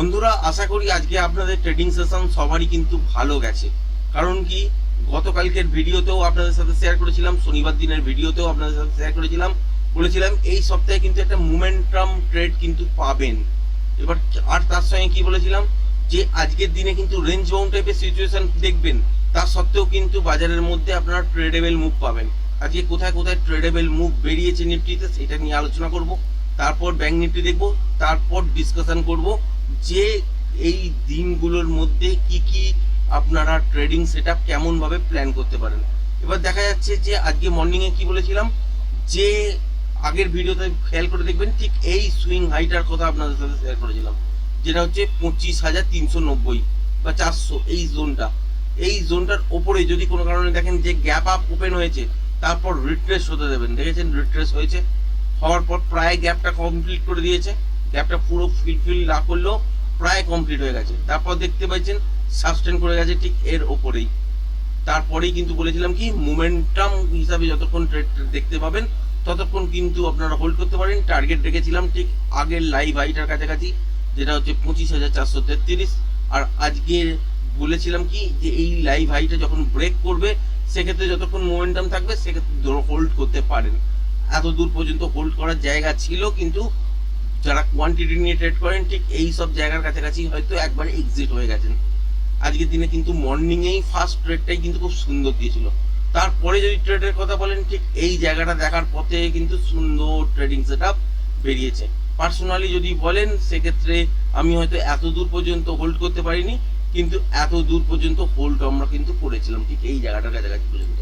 বন্ধুরা, আশা করি আজকে আপনাদের ট্রেডিং সেশন সবারই কিন্তু ভালো গেছে। কারণ কি, গতকালকের ভিডিওতেও আপনাদের সাথে শেয়ার করেছিলাম, শনিবার দিনের ভিডিওতেও আপনাদের সাথে শেয়ার করেছিলাম। বলেছিলাম, এই সপ্তাহে কিন্তু একটা মোমেন্টাম ট্রেড কিন্তু পাবেন। এবার আর তার সঙ্গে কি বলেছিলাম, যে আজকের দিনে কিন্তু রেঞ্জ বাউন্ড টাইপের সিচুয়েশন দেখবেন। তা সত্ত্বেও কিন্তু বাজারের মধ্যে আপনারা ট্রেডেবল মুভ পাবেন। আজকে কোথায় কোথায় ট্রেডেবল মুভ বেরিয়েছে নিফটিতে, সেটা নিয়ে আলোচনা করব। তারপর ব্যাংক নিফটি দেখব, তারপর ডিসকাশন করব। যে এই দিনগুলোর মধ্যে কি কি আপনারা ট্রেডিং সেট আপ কেমনভাবে প্ল্যান করতে পারেন? এবার দেখা যাচ্ছে যে আজকে মর্নিংয়ে কি বলেছিলাম? যে আগের ভিডিওতে খেয়াল করে দেখবেন ঠিক এই সুইং হাইটার কথা আপনাদের সাথে শেয়ার করেছিলাম। যেটা হচ্ছে পঁচিশ হাজার তিনশো নব্বই বা চারশো এই জোনটা এই জোনটার ওপরে যদি কোনো কারণে দেখেন যে গ্যাপ আপ ওপেন হয়েছে, তারপর রিট্রেস হতে দেবেন। দেখেছেন? রিট্রেস হয়েছে। হওয়ার পর প্রায় গ্যাপটা কমপ্লিট করে দিয়েছে। গ্যাপটা পুরো ফিলফিল না করলেও প্রায় কমপ্লিট হয়ে গেছে। তারপর দেখতে পাচ্ছেন সাবস্টেন করে গেছে ঠিক এর ওপরেই। তারপরেই কিন্তু বলেছিলাম কি মোমেন্টাম হিসাবে যতক্ষণ ট্রেড দেখতে পাবেন, ততক্ষণ কিন্তু আপনারা হোল্ড করতে পারেন। টার্গেট রেখেছিলাম ঠিক আগের লাইভ হাইটার কাছাকাছি, যেটা হচ্ছে পঁচিশ হাজার চারশো তেত্রিশ। আর আজকে বলেছিলাম কি, যে এই লাইভ হাইটা যখন ব্রেক করবে, সেক্ষেত্রে যতক্ষণ মোমেন্টাম থাকবে, সেক্ষেত্রে হোল্ড করতে পারেন। এত দূর পর্যন্ত হোল্ড করার জায়গা ছিল কিন্তু যারা কোয়ান্টিটি নিয়ে ট্রেড করেন, ঠিক এই সব জায়গার কাছাকাছি হয়তো একবারে এক্সিট হয়ে গেছেন। আজকের দিনে কিন্তু মর্নিংয়েই ফার্স্ট ট্রেডটাই কিন্তু খুব সুন্দর দিয়েছিল। তারপরে যদি ট্রেডের কথা বলেন, ঠিক এই জায়গাটা দেখার পথে কিন্তু সুন্দর ট্রেডিং সেট বেরিয়েছে। পার্সোনালি যদি বলেন, সেক্ষেত্রে আমি হয়তো এত দূর পর্যন্ত হোল্ড করতে পারিনি, কিন্তু এত দূর পর্যন্ত হোল্ড আমরা কিন্তু করেছিলাম, ঠিক এই জায়গাটার কাছাকাছি পর্যন্ত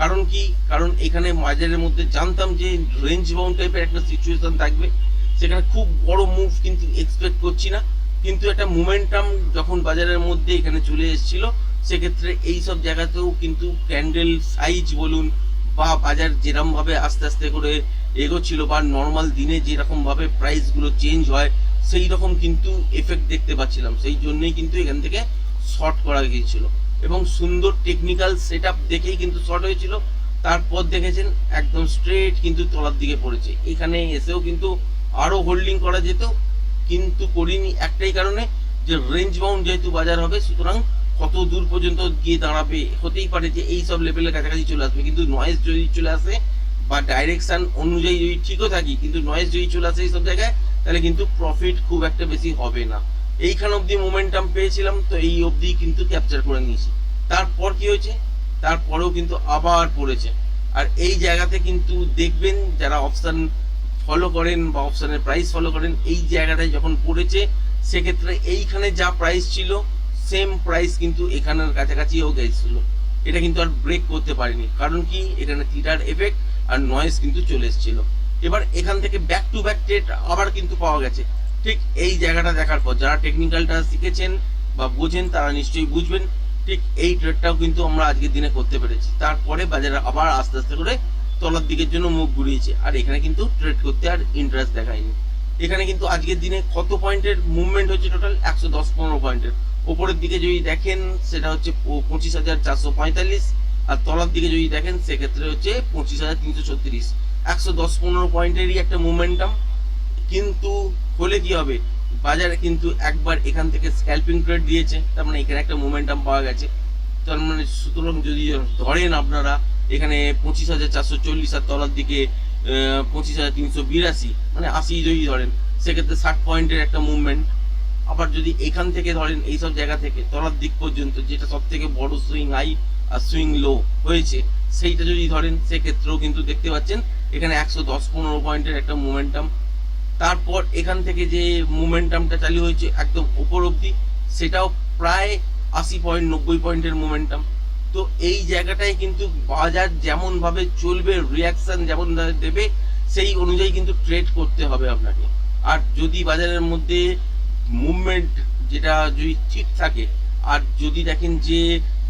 কারণ কি? কারণ এখানে বাজারের মধ্যে জানতাম যে রেঞ্জ বাউন্ড টাইপের একটা সিচুয়েশন থাকবে। সেখানে খুব বড় মুভ কিন্তু এক্সপেক্ট করছি না। কিন্তু একটা মোমেন্টাম যখন বাজারের মধ্যে এখানে চলে এসেছিল, সেক্ষেত্রে এই সব জায়গাতেও কিন্তু ক্যান্ডেল সাইজ বলুন বা বাজার যেরকম ভাবে আস্তে আস্তে করে এগোচ্ছিল বা নর্মাল দিনে যেরকমভাবে প্রাইসগুলো চেঞ্জ হয়, সেই রকম কিন্তু এফেক্ট দেখতে পাচ্ছিলাম। সেই জন্যই কিন্তু এখান থেকে শর্ট করা গিয়েছিল। এবং সুন্দর টেকনিক্যাল সেট দেখেই কিন্তু শর্ট হয়েছিল। তারপর দেখেছেন একদম স্ট্রেট কিন্তু তলার দিকে পড়েছে। এখানে এসেও কিন্তু আরও হোল্ডিং করা যেত, কিন্তু করিনি একটাই কারণে যে রেঞ্জ বাউন্ড যেহেতু বাজার হবে, সুতরাং কত দূর পর্যন্ত গিয়ে দাঁড়াবে হতেই পারে যে এই সব লেভেলের কাছাকাছি চলে আসবে। কিন্তু নয়েজ যদি চলে আসে বা ডাইরেকশন অনুযায়ী যদি ঠিকও থাকি, কিন্তু নয়েজ যদি চলে আসে এইসব জায়গায়, তাহলে কিন্তু প্রফিট খুব একটা বেশি হবে না। এইখান অবধি মোমেন্টাম পেয়েছিলাম, তো এই অবধি কিন্তু ক্যাপচার করে নিয়েছি। তারপর কি হয়েছে? তারপরেও কিন্তু আবার পড়েছে। আর এই জায়গাতে কিন্তু দেখবেন যারা অপশন ফলো করেন বা অপশানের প্রাইস ফলো করেন, এই জায়গাটায় যখন পড়েছে, সেক্ষেত্রে এইখানে যা প্রাইস ছিল সেম প্রাইস কিন্তু এখানের কাছাকাছিও গেছিল। এটা কিন্তু আর ব্রেক করতে পারেনি। কারণ কি? এখানে থিটার এফেক্ট আর নয়েজ কিন্তু চলে এসেছিল। এবার এখান থেকে ব্যাক টু ব্যাক ট্রেড আবার কিন্তু পাওয়া গেছে। ঠিক এই জায়গাটা দেখার পর যারা টেকনিক্যালটা শিখেছেন বা বোঝেন, তারা নিশ্চয়ই বুঝবেন। ঠিক এই ট্রেডটাও কিন্তু আমরা আজকের দিনে করতে পেরেছি। তারপরে বাজারে আবার আস্তে আস্তে করে তলার দিকের জন্য মুখ ঘুরিয়েছে। আর এখানে কিন্তু ট্রেড করতে আর ইন্টারেস্ট দেখায়নি। এখানে কিন্তু আজকের দিনে কত পয়েন্টের মুভমেন্ট হচ্ছে টোটাল একশো দশ পনেরো পয়েন্টের ওপরের দিকে যদি দেখেন, সেটা হচ্ছে পঁচিশ হাজার চারশো পঁয়তাল্লিশ। আর তলার দিকে যদি দেখেন, সেক্ষেত্রে হচ্ছে পঁচিশ হাজার তিনশো ছত্রিশ। একশো দশ পনেরো পয়েন্টেরই একটা মুভমেন্টাম কিন্তু হলে কি হবে? বাজারে কিন্তু একবার এখান থেকে স্ক্যাল্পিং ট্রেড দিয়েছে। তার মানে এখানে একটা মোমেন্টাম পাওয়া গেছে। তার মানে সুতরাং যদি ধরেন আপনারা এখানে পঁচিশ হাজার চারশো চল্লিশ আর তলার দিকে পঁচিশ হাজার তিনশো বিরাশি। মানে আশি যদি ধরেন, সেক্ষেত্রে ষাট পয়েন্টের একটা মুভমেন্ট আবার যদি এখান থেকে ধরেন, এইসব জায়গা থেকে তলার দিক পর্যন্ত, যেটা সব থেকে বড় সুইং হাই আর সুইং লো হয়েছে, সেইটা যদি ধরেন, সেক্ষেত্রেও কিন্তু দেখতে পাচ্ছেন, এখানে একশো দশ পনেরো পয়েন্টের একটা মোমেন্টাম তারপর এখান থেকে যে মোমেন্টামটা চালু হয়েছে একদম ওপর অবধি, সেটাও প্রায় আশি পয়েন্ট, নব্বই পয়েন্টের মোমেন্টাম তো এই জায়গাটায় কিন্তু বাজার যেমন ভাবে চলবে রিয়াকশন যেমন দেবে, সেই অনুযায়ী কিন্তু ট্রেড করতে হবে আপনাকে। আর যদি বাজারের মধ্যে মুভমেন্ট যেটা যদি ঠিক থাকে, আর যদি দেখেন যে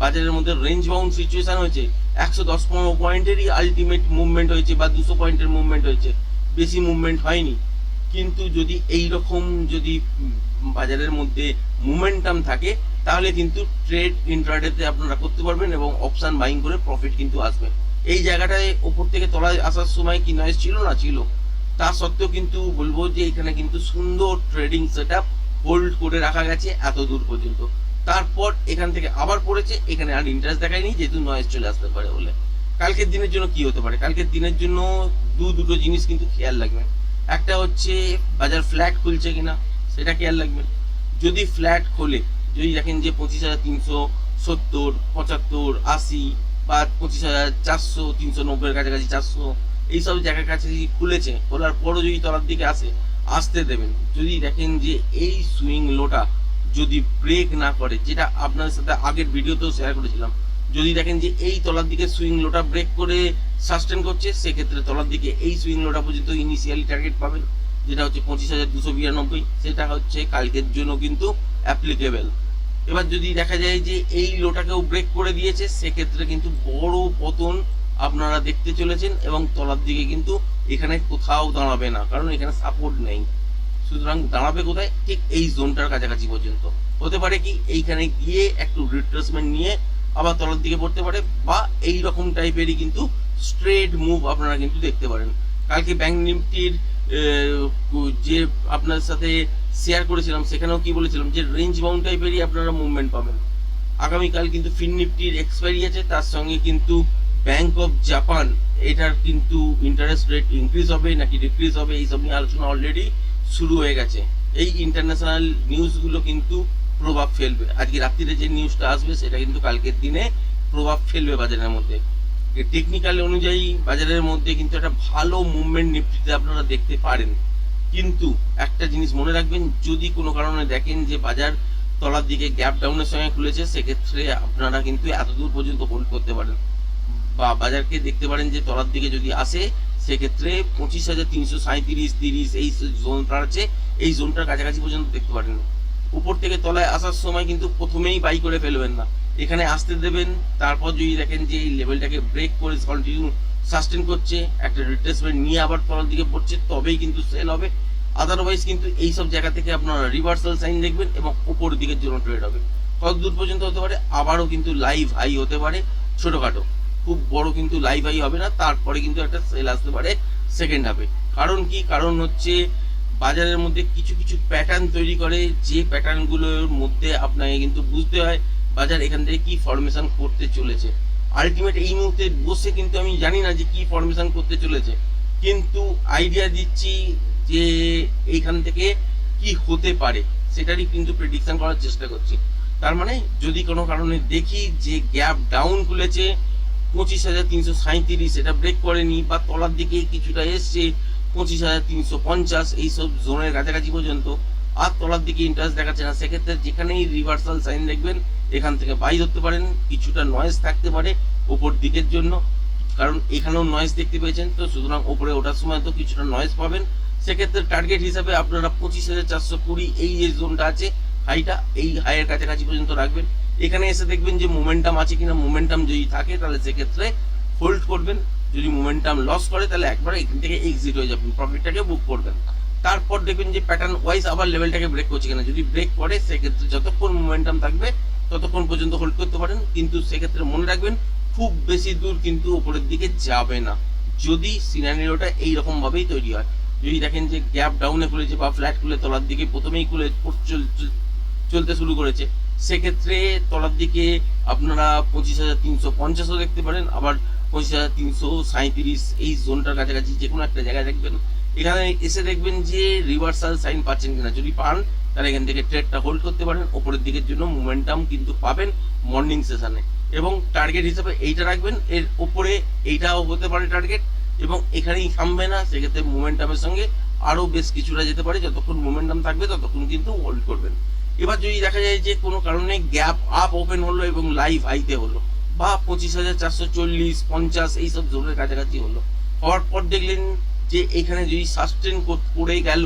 বাজারের মধ্যে রেঞ্জ বাউন্ড সিচুয়েশন হয়েছে, একশো দশ পনেরো পয়েন্টেরই আলটিমেট মুভমেন্ট হয়েছে বা দুশো পয়েন্টের মুভমেন্ট হয়েছে, বেশি মুভমেন্ট হয়নি। কিন্তু যদি এই রকম যদি বাজারের মধ্যে মোমেন্টাম থাকে তাহলে কিন্তু ট্রেড ইন্টারডেতে আপনারা করতে পারবেন এবং অপশান বাইং করে প্রফিট কিন্তু আসবে। এই জায়গাটায় ওপর থেকে তলায় আসার সময় কি নয়েজ ছিল না ছিল? তা সত্ত্বেও কিন্তু বলব যে এখানে কিন্তু সুন্দর ট্রেডিং সেট হোল্ড করে রাখা গেছে এত দূর পর্যন্ত। তারপর এখান থেকে আবার পড়েছে, এখানে আর ইন্টারেস্ট দেখায়নি, যেহেতু নয়েজ চলে আসতে পারে বলে। কালকের দিনের জন্য কি হতে পারে? কালকের দিনের জন্য দু দুটো জিনিস কিন্তু খেয়াল রাখবেন একটা হচ্ছে বাজার ফ্ল্যাট খুলছে কিনা, সেটা খেয়াল রাখবেন। যদি ফ্ল্যাট খোলে যদি দেখেন যে পঁচিশ হাজার তিনশো সত্তর, পঁচাত্তর, আশি বা পঁচিশ হাজার চারশো, তিনশো নব্বইয়ের কাছাকাছি, চারশো, এইসব জায়গার কাছে যদি খুলেছে, খোলার পরও যদি তলার দিকে আসে, আসতে দেবেন। যদি দেখেন যে এই সুইং লোটা যদি ব্রেক না করে, যেটা আপনাদের সাথে আগের ভিডিওতেও শেয়ার করেছিলাম, যদি দেখেন যে এই তলার দিকে সুইং লোটা ব্রেক করে সাস্টেন করছে, সেক্ষেত্রে তলার দিকে এই সুইং লোটা পর্যন্ত ইনিশিয়ালি টার্গেট পাবেন, যেটা হচ্ছে পঁচিশ হাজার দুশো বিরানব্বই, সেটা হচ্ছে কালকের জন্য কিন্তু অ্যাপ্লিকেবল এবার যদি দেখা যায় যে এই লোটাকেও ব্রেক করে দিয়েছে, সেক্ষেত্রে কিন্তু বড় পতন আপনারা দেখতে চলেছেন এবং তলার দিকে কিন্তু এখানে কোথাও দাঁড়াবে না, কারণ এখানে সাপোর্ট নেই। সুতরাং দাঁড়াবে কোথায়? ঠিক এই জোনটার কাছাকাছি পর্যন্ত। হতে পারে কি এইখানে গিয়ে একটু রিট্রেসমেন্ট নিয়ে আবার তলার দিকে পড়তে পারে, বা এই রকম টাইপেরই কিন্তু স্ট্রেট মুভ আপনারা কিন্তু দেখতে পারেন। কালকে ব্যাংক নিফটির যে আপনার সাথে শেয়ার করেছিলাম, সেখানেও কি বলেছিলাম যে রেঞ্জ বাউন্ড টাইপেরই আপনারা মুভমেন্ট পাবেন। আগামীকাল কিন্তু ফিন নিফটির এক্সপায়ারি আছে, তার সঙ্গে কিন্তু ব্যাংক অফ জাপান এটার কিন্তু ইন্টারেস্ট রেট ইনক্রিজ হবে নাকি ডিক্রিজ হবে, এইসব নিয়ে আলোচনা অলরেডি শুরু হয়ে গেছে। এই ইন্টারন্যাশনাল নিউজগুলো কিন্তু প্রভাব ফেলবে। আজকে রাত্রিরে যে নিউজটা আসবে, সেটা কিন্তু কালকের দিনে প্রভাব ফেলবে বাজারের মধ্যে। টেকনিক্যাল অনুযায়ী বাজারের মধ্যে কিন্তু একটা ভালো মুভমেন্ট নিফটিতে আপনারা দেখতে পারেন। কিন্তু একটা জিনিস মনে রাখবেন, যদি কোনো কারণে দেখেন যে বাজার তলার দিকে গ্যাপ ডাউনের সঙ্গে খুলেছে, সেক্ষেত্রে আপনারা কিন্তু এত দূর পর্যন্ত হোল্ড করতে পারেন। বা বাজারকে দেখতে পারেন যে তলার দিকে যদি আসে, সেক্ষেত্রে পঁচিশ হাজার তিনশো সাঁত্রিশ তিরিশ এই জোনটা আছে এই জোনটার কাছাকাছি পর্যন্ত দেখতে পারেন। উপর থেকে তলায় আসার সময় কিন্তু প্রথমেই বাই করে ফেলবেন না। এখানে আসতে দেবেন, তারপর যদি দেখেন যে এই লেভেলটাকে ব্রেক করে কন্টিনিউ সাস্টেন করছে, একটা রিট্রেসমেন্ট নিয়ে আবার তলার দিকে পড়ছে, তবেই কিন্তু সেল হবে। আদারওয়াইজ কিন্তু এই সব জায়গা থেকে আপনারা রিভার্সাল সাইন দেখবেন এবং উপর দিকের জন্য ট্রেড হবে। কত দূর পর্যন্ত হতে পারে, আবারও কিন্তু লাইভ হাই হতে পারে, ছোটোখাটো। খুব বড় কিন্তু লাইভ হাই হবে না, তারপরে কিন্তু একটা সেল আসতে পারে সেকেন্ড হাফে কারণ কি? কারণ হচ্ছে বাজারের মধ্যে কিছু কিছু প্যাটার্ন তৈরি করে, যে প্যাটার্নগুলোর মধ্যে আপনাকে কিন্তু বুঝতে হয় বাজার এখান থেকে কি ফরমেশন করতে চলেছে। আলটিমেট এই মুহূর্তে বসে কিন্তু আমি জানি না যে কি ফরমেশন করতে চলেছে। কিন্তু আইডিয়া দিচ্ছি যে এইখান থেকে কি হতে পারে, সেটারই কিন্তু প্রেডিকশন করার চেষ্টা করছি। তার মানে যদি কোনো কারণে দেখি যে গ্যাপ ডাউন খুলেছে, পঁচিশ হাজার তিনশো সাঁত্রিশ এটা ব্রেক করেনি বা তলার দিকে কিছুটা এসছে, পঁচিশ হাজার তিনশো পঞ্চাশ এইসব জোনের কাছাকাছি পর্যন্ত আর তলার দিকে ইন্টারেস্ট দেখাচ্ছে না। সেক্ষেত্রে যেখানেই রিভার্সাল সাইন দেখবেন, এখান থেকে বাই ধরতে পারেন। কিছুটা নয়েজ থাকতে পারে ওপর দিকের জন্য। কারণ এখানেও নয়েজ দেখতে পেয়েছেন তো, সুতরাং ওপরে ওঠার সময় তো কিছুটা নয়েজ পাবেন। সেক্ষেত্রে টার্গেট হিসাবে আপনারা পঁচিশ হাজার চারশো কুড়ি এই যে জোনটা আছে হাইটা এই হাইয়ের কাছাকাছি পর্যন্ত রাখবেন। এখানে এসে দেখবেন যে মোমেন্টাম আছে কিনা মোমেন্টাম যদি থাকে, তাহলে সেক্ষেত্রে হোল্ড করবেন। যদি মোমেন্টাম লস করে, তাহলে একবার এখান থেকে এক্সিট হয়ে যাবেন। প্রফিটটাকে বুক করবেন। তারপর দেখবেন যে প্যাটার্ন ওয়াইজ আবার লেভেলটাকে ব্রেক করছে কিনা। যদি ব্রেক করে সেক্ষেত্রে যতক্ষণ মোমেন্টাম থাকবে, ততক্ষণ পর্যন্ত হোল্ড করতে পারেন। কিন্তু সেক্ষেত্রে মনে রাখবেন, খুব বেশি দূর কিন্তু উপরের দিকে যাবে না। যদি সিনারিওটা এইরকম ভাবেই তৈরি হয়। যদি দেখেন যে গ্যাপ ডাউনে খুলেছে বা ফ্ল্যাট খুলে তলার দিকে প্রথমেই খুলে চলতে শুরু করেছে, সেক্ষেত্রে তলার দিকে আপনারা পঁচিশ হাজার তিনশো পঞ্চাশও দেখতে পারেন। আবার পঁচিশ হাজার তিনশো সাঁত্রিশ এই জোনটার কাছাকাছি যে কোনো একটা জায়গায় দেখবেন। এখানে এসে দেখবেন যে রিভার্সাল সাইন পাচ্ছেন কিনা। যদি পান, তাহলে এখান থেকে ট্রেডটা হোল্ড করতে পারেন। ওপরের দিকের জন্য মোমেন্টাম কিন্তু পাবেন মর্নিং সেশনে এবং টার্গেট হিসাবে এইটা রাখবেন, এর ওপরে এইটাও হতে পারে টার্গেট এবং এখানেই থামবে না। সেক্ষেত্রে মোমেন্টামের সঙ্গে আরও বেশ কিছুটা যেতে পারে। যতক্ষণ মোমেন্টাম থাকবে, ততক্ষণ কিন্তু হোল্ড করবেন। এবার যদি দেখা যায় যে কোনো কারণে গ্যাপ আপ ওপেন হলো এবং লাইভ হাইতে হলো, বা পঁচিশ হাজার চারশো চল্লিশ, পঞ্চাশ, এইসব জোনের কাছাকাছি হলো, হওয়ার পর দেখলেন যে এখানে যদি সাস্টেন করে গেল,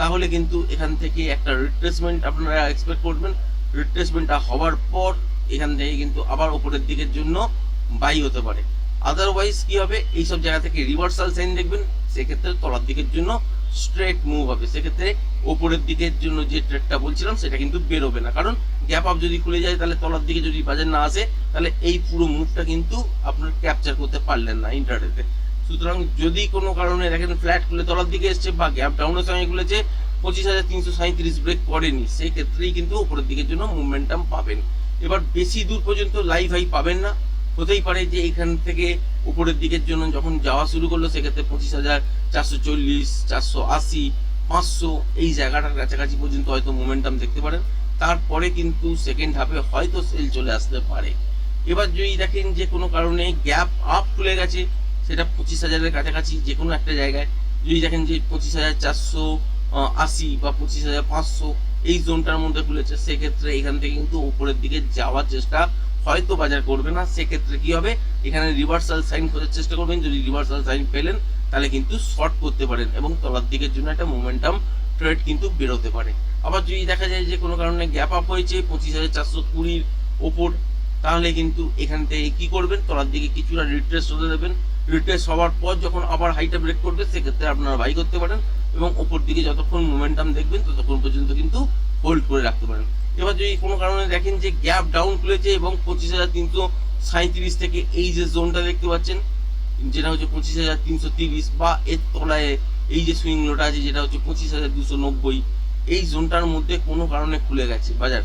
তাহলে কিন্তু এখান থেকে একটা রিট্রেসমেন্ট আপনারা এক্সপেক্ট করবেন। রিট্রেসমেন্টটা হওয়ার পর এখান থেকে কিন্তু আবার ওপরের দিকের জন্য বাই হতে পারে। আদারওয়াইজ কি হবে? এইসব জায়গা থেকে রিভার্সাল সাইন দেখবেন, সেক্ষেত্রে তলার দিকের জন্য স্ট্রেট মুভ হবে। সেক্ষেত্রে ওপরের দিকের জন্য যে ট্রেডটা বলছিলাম, সেটা কিন্তু বেরোবে না। কারণ গ্যাপ আপ যদি খুলে যায়, তাহলে তলার দিকে যদি বাজার না আসে, তাহলে এই পুরো মুভটা কিন্তু আপনার ক্যাপচার করতে পারলেন না ইন্টারনেটে সুতরাং যদি কোনো কারণে দেখেন ফ্ল্যাট খুলে তলার দিকে এসছে বা গ্যাপ ডাউনের সঙ্গে খুলেছে, পঁচিশ হাজার তিনশো সাঁত্রিশ ব্রেক করেনি সেই ক্ষেত্রেই কিন্তু উপরের দিকের জন্য মুভমেন্টাম পাবেন। এবার বেশি দূর পর্যন্ত লাইভ হাই পাবেন না। হতেই পারে যে এখান থেকে উপরের দিকের জন্য যখন যাওয়া শুরু করল, সেক্ষেত্রে পঁচিশ হাজার চারশো চল্লিশ, চারশো আশি, পাঁচশো এই জায়গাটার কাছাকাছি পর্যন্ত হয়তো মোমেন্টাম দেখতে পারেন। তারপরে কিন্তু সেকেন্ড হাফে হয়তো সেল চলে আসতে পারে। এবার যদি দেখেন যে কোনো কারণে গ্যাপ আপ খুলে গেছে সেটা পঁচিশ হাজারের কাছাকাছি যে কোনো একটা জায়গায়। যদি দেখেন যে পঁচিশ হাজার চারশো আশি বা পঁচিশ হাজার পাঁচশো এই জোনটার মধ্যে খুলেছে, সেক্ষেত্রে এখান থেকে কিন্তু উপরের দিকে যাওয়ার চেষ্টা হয়তো বাজার করবে না। সেক্ষেত্রে কি হবে? এখানে রিভার্সাল সাইন খোঁজার চেষ্টা করবেন। যদি রিভার্সাল সাইন পেলেন, তাহলে কিন্তু শর্ট করতে পারেন এবং তলার দিকের জন্য একটা মোমেন্টাম ট্রেড কিন্তু বেরোতে পারে। আবার যদি দেখা যায় যে কোনো কারণে গ্যাপ আপ হয়েছে, পঁচিশ হাজার চারশো কুড়ির ওপর, তাহলে কিন্তু এখান থেকে কি করবেন? তলার দিকে কিছুটা রিট্রেস হতে দেবেন রিট্রেস হওয়ার পর যখন আবার হাইটা ব্রেক করবে, সেক্ষেত্রে আপনারা বাই করতে পারেন এবং ওপর দিকে যতক্ষণ মোমেন্টাম দেখবেন, ততক্ষণ পর্যন্ত কিন্তু হোল্ড করে রাখতে পারেন। এবার যদি কোনো কারণে দেখেন যে গ্যাপ ডাউন খুলেছে এবং পঁচিশ হাজার তিনশো সাঁত্রিশ থেকে এই যে জোনটা দেখতে পাচ্ছেন, যেটা হচ্ছে পঁচিশ হাজার তিনশো তিরিশ বা এর তলায় এই যে সুইং লোটা আছে, যেটা হচ্ছে পঁচিশ হাজার দুশো নব্বই, এই জোনটার মধ্যে কোনো কারণে খুলে গেছে বাজার।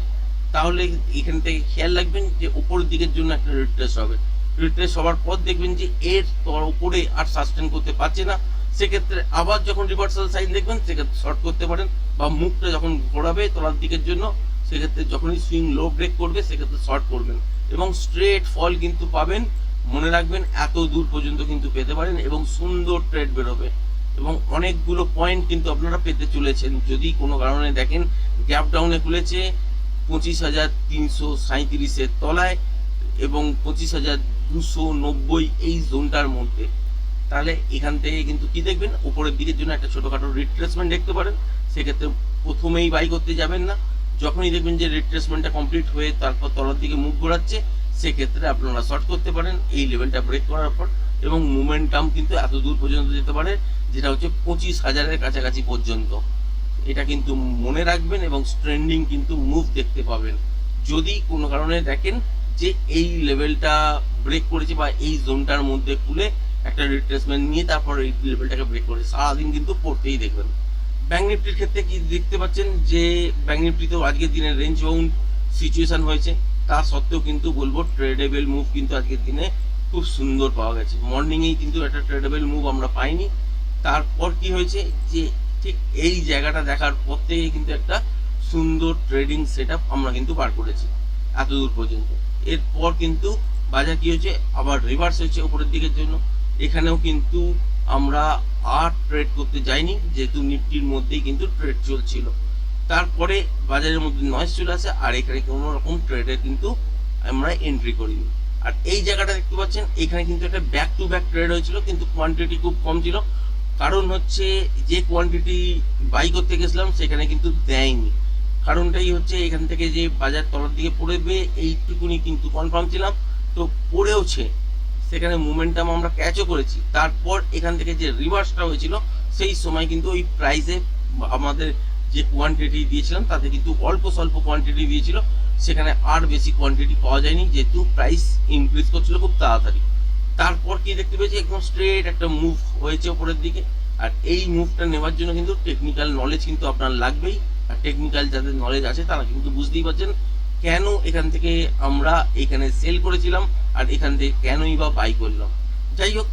তাহলে এখান থেকে খেয়াল রাখবেন যে উপরের দিকের জন্য একটা রিট্রেস হবে। রিট্রেস হওয়ার পর দেখবেন যে এর উপরে আর সাস্টেন করতে পারছে না। সেক্ষেত্রে আবার যখন রিভার্সাল সাইন দেখবেন, সেক্ষেত্রে শর্ট করতে পারেন বা মুখটা যখন ঘোরাবে তলার দিকের জন্য, সেক্ষেত্রে যখনই সুইং লো ব্রেক করবে, সেক্ষেত্রে শর্ট করবেন। এবং স্ট্রেট ফল কিন্তু পাবেন, মনে রাখবেন এত দূর পর্যন্ত কিন্তু পেতে পারেন এবং সুন্দর ট্রেড বেরোবে। এবং অনেকগুলো পয়েন্ট কিন্তু আপনারা পেতে চলেছেন। যদি কোনো কারণে দেখেন গ্যাপ ডাউনে খুলেছে, পঁচিশ হাজার তিনশো সাঁত্রিশের তলায় এবং পঁচিশ হাজার দুশো নব্বই এই জোনটার মধ্যে, তাহলে এখান থেকে কিন্তু কি দেখবেন? উপরের দিকের জন্য একটা ছোটোখাটো রিট্রেসমেন্ট দেখতে পারেন। সেক্ষেত্রে প্রথমেই বাই করতে যাবেন না। যখনই দেখবেন যে রিট্রেসমেন্টটা কমপ্লিট হয়ে তারপর তলার দিকে মুখ ঘোরাচ্ছে, সেক্ষেত্রে আপনারা শর্ট করতে পারেন। এই লেভেলটা ব্রেক করার পর এবং মোমেন্টাম কিন্তু এত দূর পর্যন্ত যেতে পারে, যেটা হচ্ছে পঁচিশ হাজারের কাছাকাছি পর্যন্ত। এটা কিন্তু মনে রাখবেন এবং ট্রেন্ডিং কিন্তু মুভ দেখতে পাবেন। যদি কোনো কারণে দেখেন যে এই লেভেলটা ব্রেক করেছে বা এই জোনটার মধ্যে খুলে একটা রিট্রেসমেন্ট নিয়ে তারপর এই লেভেলটাকে ব্রেক করে সারাদিন কিন্তু পড়তেই দেখবেন। ব্যাঙ্ক নিফটির ক্ষেত্রে কি দেখতে পাচ্ছেন যে ব্যাঙ্ক নিফটিতেও আজকের দিনে রেঞ্জ বাউন্ড সিচুয়েশন হয়েছে। তা সত্ত্বেও কিন্তু বলব ট্রেডেবল মুভ কিন্তু আজকের দিনে খুব সুন্দর পাওয়া গেছে। মর্নিংয়েই কিন্তু একটা ট্রেডেবল মুভ আমরা পাইনি। তারপর কি হয়েছে যে, ঠিক এই জায়গাটা দেখার পর থেকে কিন্তু একটা সুন্দর ট্রেডিং সেট আমরা কিন্তু বার করেছি। এত দূর পর্যন্ত। এরপর কিন্তু বাজার কি হয়েছে? আবার রিভার্স হয়েছে উপরের দিকের জন্য। এখানেও কিন্তু আমরা আর ট্রেড করতে যাইনি, যেহেতু নিফটির মধ্যেই কিন্তু ট্রেড চলছিল। তারপরে বাজারের মধ্যে নয়েস চলে আসে, আর এখানে কোনো রকম ট্রেডে কিন্তু আমরা এন্ট্রি করিনি। আর এই জায়গাটা দেখতে পাচ্ছেন, এখানে কিন্তু একটা ব্যাক টু ব্যাক ট্রেড হয়েছিল, কিন্তু কোয়ান্টিটি খুব কম ছিল। কারণ হচ্ছে যে কোয়ান্টিটি বাই করতে গেছিলাম, সেখানে কিন্তু দেয়নি। কারণটাই হচ্ছে এখান থেকে যে বাজার তলার দিকে পড়বে, এইটুকুনি কিন্তু কনফার্ম ছিলাম। তো পড়েওছে, সেখানে মোমেন্টাম আমরা ক্যাচও করেছি। তারপর এখান থেকে যে রিভার্সটা হয়েছিল, সেই সময় কিন্তু ওই প্রাইসে আমাদের যে কোয়ান্টিটি দিয়েছিলাম, তাতে কিন্তু অল্প স্বল্প কোয়ান্টিটি দিয়েছিল। সেখানে আর বেশি কোয়ান্টিটি পাওয়া যায়নি, যেহেতু প্রাইস ইনক্রিজ করছিল খুব তাড়াতাড়ি। তারপর কি দেখতে পেয়েছি? একদম স্ট্রেট একটা মুভ হয়েছে ওপরের দিকে। আর এই মুভটা নেওয়ার জন্য কিন্তু টেকনিক্যাল নলেজ কিন্তু আপনার লাগবেই। টেকনিক্যাল যাদের নলেজ আছে, তারা কিন্তু বুঝতেই পারছেন কেন এখান থেকে আমরা এখানে সেল করেছিলাম আর এখান থেকে কেনই বা বাই করলাম। যাই হোক,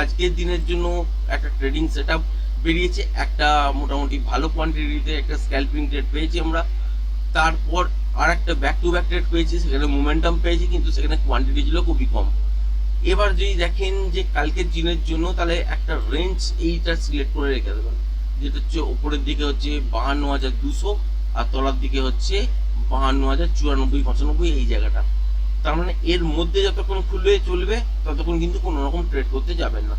আজকের দিনের জন্য একটা ট্রেডিং সেট বেরিয়েছে, একটা মোটামুটি ভালো কোয়ান্টিটিতে একটা স্ক্যাল্পিং ট্রেড পেয়েছি আমরা। তারপর আর একটা ব্যাক টু ব্যাক ট্রেড পেয়েছি, সেখানে মোমেন্টাম পেয়েছি, কিন্তু সেখানে কোয়ান্টিটি ছিল খুবই কম। এবার যদি দেখেন যে কালকের দিনের জন্য তাহলে একটা রেঞ্জ এইটা সিলেক্ট করে রেখে দেবেন। যেটা হচ্ছে ওপরের দিকে হচ্ছে বাহান্ন হাজার দুশো আর তলার দিকে হচ্ছে বাহান্ন হাজার চুরানব্বই, পঁচানব্বই এই জায়গাটা। তার মানে এর মধ্যে যতক্ষণ খুলে চলবে, ততক্ষণ কিন্তু কোনো রকম ট্রেড করতে যাবেন না।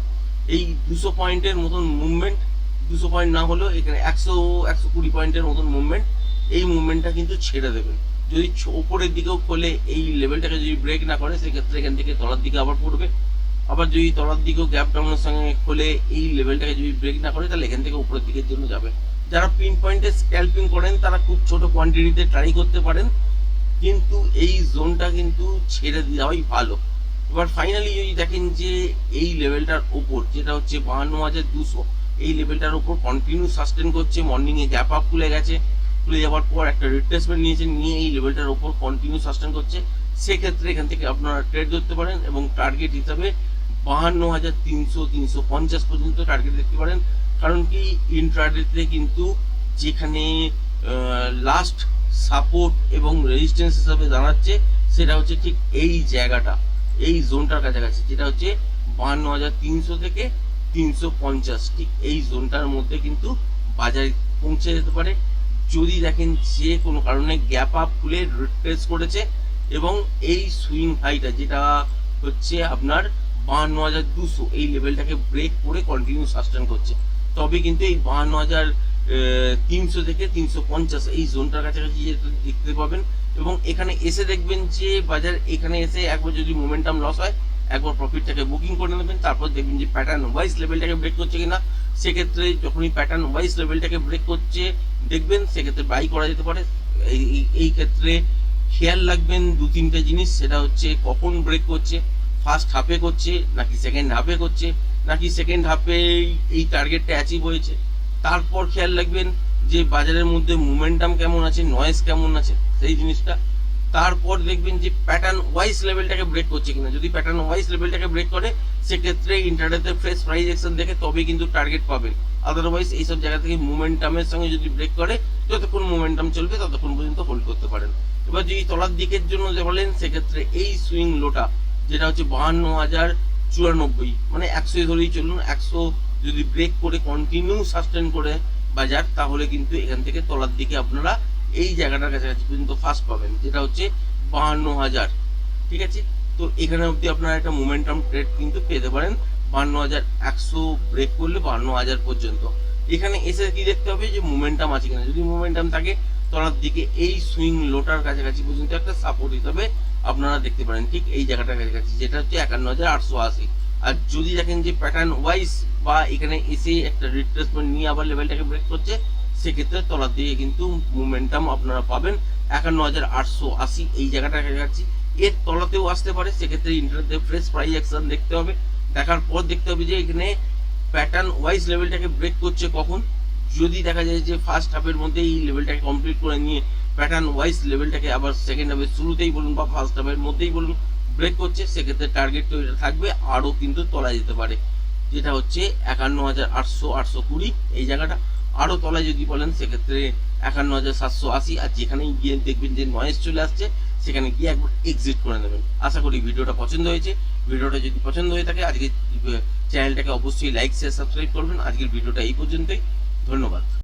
এই দুশো পয়েন্টের মতন মুভমেন্ট দুশো পয়েন্ট না হলেও এখানে একশো একশো কুড়ি পয়েন্টের মতন মুভমেন্ট এই মুভমেন্টটা কিন্তু ছেড়ে দেবেন। যদি ওপরের দিকেও খোলে, এই লেভেলটাকে যদি ব্রেক না করে, সেক্ষেত্রে এখান থেকে তলার দিকে আবার পড়বে। আবার যদি তলার দিকেও গ্যাপ ডাউনের সঙ্গে খোলে এই লেভেলটাকে যদি ব্রেক না করে, তাহলে এখান থেকে উপরের দিকের জন্য যাবে। যারা পিন পয়েন্টে স্ক্যাল্পিং করেন, তারা খুব ছোট কোয়ান্টিটিতে ট্রাই করতে পারেন, কিন্তু এই জোনটা কিন্তু ছেড়ে দেওয়াই ভালো। এবার ফাইনালি যদি দেখেন যে এই লেভেলটার ওপর, যেটা হচ্ছে বাহান্ন হাজার দুশো, এই লেভেলটার উপর কন্টিনিউ সাস্টেন করছে মর্নিংয়ে গ্যাপ আপ খুলে গেছে, খুলে যাওয়ার পর একটা রিট্রেসমেন্ট নিয়েছে, নিয়ে এই লেভেলটার উপর কন্টিনিউ সাস্টেন করছে, সেক্ষেত্রে এখান থেকে আপনারা ট্রেড ধরতে পারেন এবং টার্গেট হিসাবে বাহান্ন হাজার তিনশো তিনশো পঞ্চাশ পর্যন্ত টার্গেট দেখতে পারেন। কারণ কি ইন্ট্রাডেতে কিন্তু যেখানে লাস্ট সাপোর্ট এবং রেজিস্ট্যান্স হিসাবে দাঁড়াচ্ছে, সেটা হচ্ছে ঠিক এই জায়গাটা, এই জোনটার কাছাকাছি, যেটা হচ্ছে বাহান্ন হাজার তিনশো থেকে তিনশো পঞ্চাশ। ঠিক এই জোনটার মধ্যে কিন্তু বাজারে পৌঁছে যেতে পারে। যদি দেখেন যে কোনো কারণে গ্যাপ আপ খুলে রিট্রেস করেছে এবং এই সুইং হাইটা যেটা হচ্ছে আপনার বাহান্ন হাজার দুশো, এই লেভেলটাকে ব্রেক করে কন্টিনিউ সাস্টেন করছে। তবে কিন্তু এই বাহান্ন হাজার তিনশো থেকে তিনশো পঞ্চাশ, এই জোনটার কাছাকাছি দেখতে পাবেন। এবং এখানে এসে দেখবেন যে বাজার এখানে এসে একবার যদি মোমেন্টাম লস হয়, একবার প্রফিটটাকে বুকিং করে নেবেন, তারপর দেখবেন যে প্যাটার্ন ওয়াইজ লেভেলটাকে ব্রেক করছে কিনা। সেক্ষেত্রে যখনই প্যাটার্ন ওয়াইজ লেভেলটাকে ব্রেক করছে, দেখবেন সেক্ষেত্রে বাই করা যেতে পারে। এই- এই ক্ষেত্রে খেয়াল রাখবেন দু তিনটে জিনিস, সেটা হচ্ছে কখন ব্রেক করছে। ফার্স্ট হাফে করছে, নাকি সেকেন্ড হাফে করছে, নাকি সেকেন্ড হাফে এই টার্গেটটা অ্যাচিভ হয়েছে। তারপর খেয়াল রাখবেন যে বাজারের মধ্যে মোমেন্টাম কেমন আছে নয়েজ কেমন আছে, সেই জিনিসটা। তারপর দেখবেন যে প্যাটার্ন ওয়াইজ লেভেলটাকে ব্রেক করছে কিনা। যদি প্যাটার্ন ওয়াইজ লেভেলটাকে ব্রেক করে, সেক্ষেত্রে ইন্টারনেটে ফ্রেশ প্রাইস অ্যাকশন দেখে তবেই কিন্তু টার্গেট পাবেন আদারওয়াইজ এইসব জায়গা থেকে মোমেন্টামের সঙ্গে যদি ব্রেক করে, যতক্ষণ মোমেন্টাম চলবে, ততক্ষণ পর্যন্ত হোল্ড করতে পারেন। এবার যদি তলার দিকের জন্য যে বলেন, সেক্ষেত্রে এই সুইং লোটা যেটা হচ্ছে বাহান্ন হাজার চুরানব্বই। মানে একশো ধরেই চলুন, একশো যদি ব্রেক করে কন্টিনিউ সাস্টেন করে বাজার, তাহলে কিন্তু এখান থেকে তলার দিকে আপনারা এই জায়গাটার কাছাকাছি পর্যন্ত ফার্স্ট পাবেন, যেটা হচ্ছে বাহান্ন হাজার ঠিক আছে? তো এখানে অবধি আপনারা একটা মোমেন্টাম ট্রেড কিন্তু পেতে পারেন বাহান্ন হাজার একশো ব্রেক করলে বাহান্ন হাজার পর্যন্ত। এখানে এসে কি দেখতে হবে? যে মোমেন্টাম আছে কিনা। যদি মোমেন্টাম থাকে, তলার দিকে এই সুইং লোটার কাছাকাছি পর্যন্ত একটা সাপোর্ট হিসাবে আপনারা দেখতে পারেন ঠিক এই জায়গাটার কাছাকাছি, যেটা হচ্ছে একান্ন হাজার আটশো আশি। আর যদি দেখেন যে প্যাটার্ন ওয়াইজ বা এখানে এসে একটা রিট্রেসমেন্ট নিয়ে আবার লেভেলটাকে ব্রেক করছে, সেক্ষেত্রে তলার দিকে কিন্তু মোমেন্টাম আপনারা পাবেন। একান্ন হাজার আটশো আশি এই জায়গাটার কাছাকাছি। এর তলাতেও আসতে পারে, সেক্ষেত্রে ইন্টারনেটে ফ্রেশ প্রাইস অ্যাকশন দেখতে হবে। দেখার পর দেখতে হবে যে এখানে প্যাটার্ন ওয়াইজ লেভেলটাকে ব্রেক করছে কখন। যদি দেখা যায় যে ফার্স্ট হাফের মধ্যে এই লেভেলটাকে কমপ্লিট করে নিয়ে প্যাটার্ন ওয়াইজ লেভেলটাকে আবার সেকেন্ড হাফের শুরুতেই বলুন বা ফার্স্ট হাফের মধ্যেই বলুন ব্রেক করছে, সেক্ষেত্রে টার্গেট তো এটা থাকবে, আরও কিন্তু তলায় যেতে পারে। যেটা হচ্ছে একান্ন হাজার আটশো আটশো কুড়ি, এই জায়গাটা আরও তলায় যদি বলেন, সেক্ষেত্রে একান্ন হাজার সাতশো আশি, আর যেখানেই গিয়ে দেখবেন যে নয়েজ চলে আসছে, সেখানে গিয়ে একবার এক্সিট করে নেবেন। আশা করি ভিডিওটা পছন্দ হয়েছে। ভিডিওটা যদি পছন্দ হয়ে থাকে আজকে চ্যানেলটাকে অবশ্যই লাইক শেয়ার সাবস্ক্রাইব করবেন। আজকের ভিডিওটা এই পর্যন্তই। ধন্যবাদ।